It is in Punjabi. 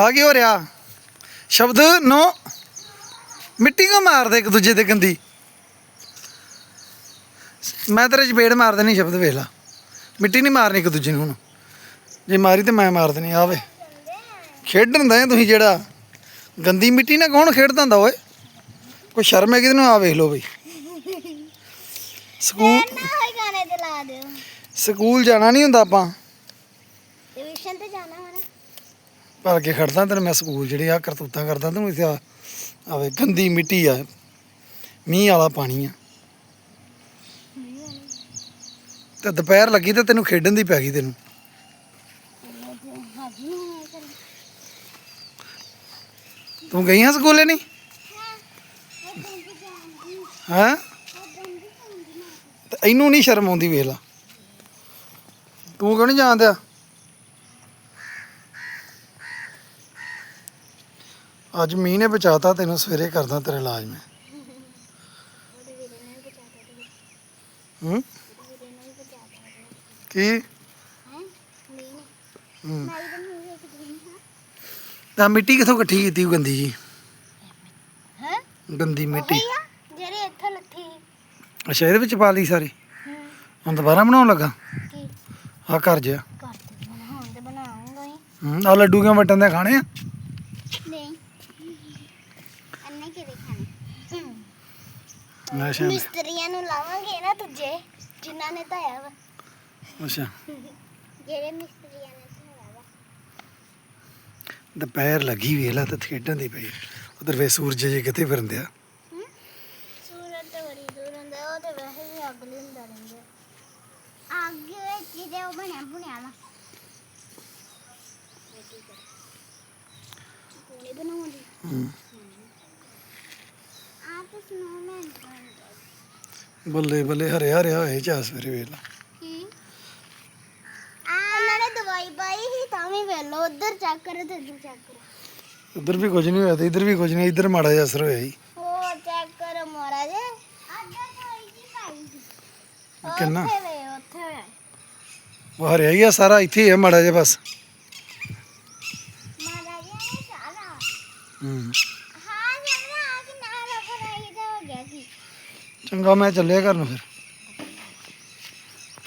ਆ ਕੀ ਹੋ ਰਿਹਾ? ਸ਼ਬਦ ਨੋ ਮਿੱਟੀ ਕੋ ਮਾਰਦੇ ਇੱਕ ਦੂਜੇ ਤੇ ਗੰਦੀ ਮੈਂ ਤੇਰੇ ਚਪੇੜ ਮਾਰ ਦੇਣੀ ਸ਼ਬਦ ਵੇਖ ਲਾ। ਮਿੱਟੀ ਨਹੀਂ ਮਾਰਨੀ ਇੱਕ ਦੂਜੇ ਨੂੰ ਹੁਣ। ਜੇ ਮਾਰੀ ਤੇ ਮੈਂ ਮਾਰ ਦੇਣੀ ਆਵੇ। ਖੇਡਣ ਦਾ ਤੁਸੀਂ ਜਿਹੜਾ। ਗੰਦੀ ਮਿੱਟੀ ਨਾਲ ਕੌਣ ਖੇਡਦਾ ਹੁੰਦਾ ਓਏ? ਕੋਈ ਸ਼ਰਮ ਹੈ ਕਿਤੇ ਨੂੰ ਆ ਵੇਖ ਲਓ ਬਈ। ਸਕੂਲ ਸਕੂਲ ਜਾਣਾ ਨਹੀਂ ਹੁੰਦਾ ਆਪਾਂ ਟਿਊਸ਼ਨ ਤੇ ਜਾਣਾ ਵਾ ਨਾ ਭਰ ਕੇ ਖੜਦਾ ਤੈਨੂੰ, ਮੈਂ ਸਕੂਲ ਜਿਹੜੇ ਆ ਕਰਤੂਤਾਂ ਕਰਦਾ ਤੈਨੂੰ, ਇੱਥੇ ਆਵੇ ਗੰਦੀ ਮਿੱਟੀ ਆ, ਮੀਂਹ ਵਾਲਾ ਪਾਣੀ ਆ। ਤੇ ਦੁਪਹਿਰ ਲੱਗੀ ਤੇ ਤੈਨੂੰ ਖੇਡਣ ਦੀ ਪੈ ਗਈ ਤੈਨੂੰ। ਤੂੰ ਗਈ ਹਾਂ ਸਕੂਲੇ ਨਹੀਂ? ਹਾਂ? ਇਹਨੂੰ ਨਹੀਂ ਸ਼ਰਮ ਆਉਂਦੀ, ਵੇਖ ਲਾ। ਤੂੰ ਕਿਉਂ ਨਹੀਂ ਜਾਣਦਿਆ? ਅੱਜ ਮੀਂਹ ਨੇ ਬਚਾਤਾ ਤੈਨੂੰ ਸਵੇਰੇ ਕਰਦਾ ਤੇਰਾ ਇਲਾਜ ਮੈਂ। ਹੂੰ? ਕੀ? ਹੂੰ। ਤਾਂ ਮਿੱਟੀ ਕਿੱਥੋਂ ਇਕੱਠੀ ਕੀਤੀ ਉਹ ਗੰਦੀ ਜੀ? ਹੈ ਗੰਦੀ ਮਿੱਟੀ। ਜਿਹੜੇ ਇੱਥੇ ਲੱਥੀ ਅੱਛਾ ਇਹਦੇ ਵਿੱਚ ਪਾ ਲਈ ਸਾਰੀ? ਹੁਣ ਦੁਬਾਰਾ ਬਣਾਉਣ ਲੱਗਾ? ਕੀ? ਆ ਕਰ ਜਿਆ ਹੁਣ ਤੇ ਬਣਾਉਂਗਾ ਹੀ। ਹੂੰ ਆ ਲੱਡੂ ਕਿਉਂ ਵਟਣ ਦੇ ਖਾਣੇ ਆ ਨਹੀਂ ਅੰਨੇ ਕਿਹਦੇ ਖਾਣੇ ਅੱਛਾ। ਮਿਸਤਰੀਆਂ ਨੂੰ ਲਾਵਾਂਗੇ ਨਾ ਤੁਝੇ ਜਿਨ੍ਹਾਂ ਨੇ ਧਾਇਆ ਵਾ। ਅੱਛਾ। ਜਿਹੜੇ ਮਿਸਤਰੀਆਂ ਨੇ ਧਾਇਆ ਵਾ। ਦੁਪਹਿਰ ਲੱਗੀ ਵੇਲਾ ਤੇ ਖੇਡਣ ਦੀ ਪਈ। ਉਧਰ ਵੇ ਸੂਰਜ ਜੇ ਕਿੱਥੇ ਫਿਰਦੇ ਆ ਸੂਰਜ ਤੇ ਬੜੀ ਦੂਰ ਹੁੰਦਾ ਉਹ ਤੇ ਵੈਸੇ ਵੀ ਅੱਗ ਲਿੰਦਾ ਰਹਿੰਦਾ। ਅੱਗ ਵਿੱਚ ਜਿਹਦੇ ਉਹ ਬਣਿਆ ਬਣਿਆ ਵਾ। ਕੋਲੇ ਬਣਾਉਂਦੀ ਹੂੰ। ਸਨੋਮੈਨ ਬੱਲੇ ਬੱਲੇ ਹਰਿਆ ਹਰਿਆ ਹੋਏ ਚਾ ਸਵੇਰੇ ਵੇਲਾ ਉਹਨਾਂ ਨੇ ਦਵਾਈ ਪਾਈ ਸੀ ਤਾਂ ਵੀ ਵੇਲੋ ਉਧਰ ਚੈੱਕ ਕਰੋ ਤੇ ਇੱਧਰ ਚੈੱਕ ਕਰੋ ਉਧਰ ਵੀ ਕੁਝ ਨਹੀਂ ਹੋਇਆ ਤੇ ਇਧਰ ਵੀ ਕੁਝ ਨਹੀਂ ਇਧਰ ਮਾੜਾ ਜਿਹਾ ਅਸਰ ਹੋਇਆ ਜੀ। ਉਹ ਚੈੱਕ ਕਰੋ ਮਹਾਰਾਜ ਅੱਧਾ ਦਵਾਈ ਜੀ ਪਾਈ ਸੀ। ਕਿੰਨਾ? ਉੱਥੇ ਵੇ ਉੱਥੇ ਹੋਇਆ ਉਹ ਹਰਿਆ ਹੀ ਆ ਸਾਰਾ ਇੱਥੇ ਹੀ ਆ ਮਾੜਾ ਜਿਹਾ ਬਸ। ਮਹਾਰਾਜ ਨੇ ਸਾਰਾ। ਹੂੰ। ਚੰਗਾ ਮੈਂ ਚੱਲਿਆ ਘਰ ਨੂੰ ਫਿਰ।